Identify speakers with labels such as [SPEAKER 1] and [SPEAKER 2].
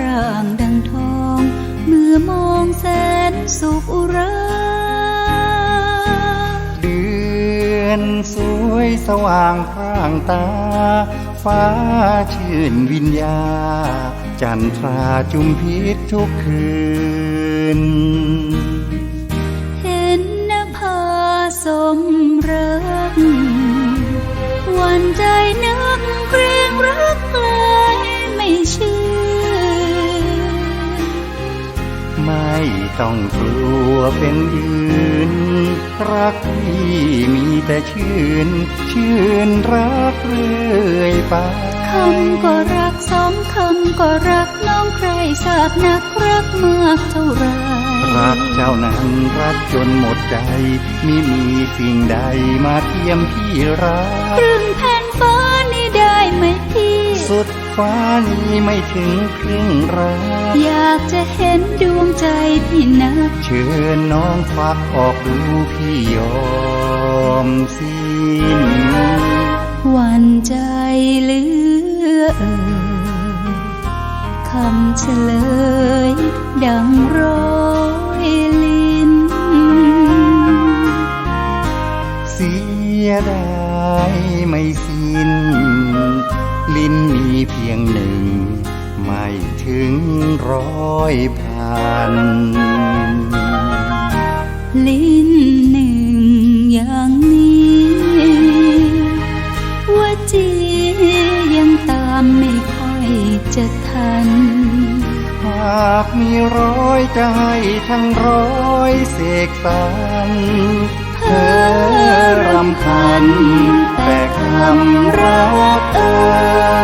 [SPEAKER 1] ร่างดังทอง เมื่อมองแสนสุขอุรา
[SPEAKER 2] เดือนสวยสว่างพร่างตา ฟ้าชื่นวิญญา จันทราจุมพิษทุกคืน
[SPEAKER 1] เห็นนภาสมรักวันใจนึ
[SPEAKER 2] ต้องกลัวเป็นยืน รักพี่มีแต่ชื่น ชื่นรักเรื่อยไป
[SPEAKER 1] คำก็รักสองคำก็รักน้องใครทราบนักรักมากเท่าไร
[SPEAKER 2] รักเจ้านั้นรักจนหมดใจไม่มีสิ่งใดมาเทียมพี่รัก
[SPEAKER 1] ครึ่งแผ่นฟ้านี่ได้ไหมพี่
[SPEAKER 2] สุดฟ้านี้ไม่ถึงครึ่งรัก
[SPEAKER 1] อยากจะเห็นดวงใจพี่นัก
[SPEAKER 2] เชิญน้องควักออกดูพี่ยอมสิ้น
[SPEAKER 1] หวันใจเหลือเอ่ยคำเฉลยดังร้อยลิ้น
[SPEAKER 2] เสียดายไม่สิ้น ลิ้นมีเพียงหนึ่ง ไม่ถึงร้อยพัน
[SPEAKER 1] ลิ้นหนึ่งอย่างนี้ว่าจียังตามไม่ค่อยจะทัน
[SPEAKER 2] หากมีร้อยใจทั้งร้อยเสกสรรเธอรำพันแคำรักเอ่ย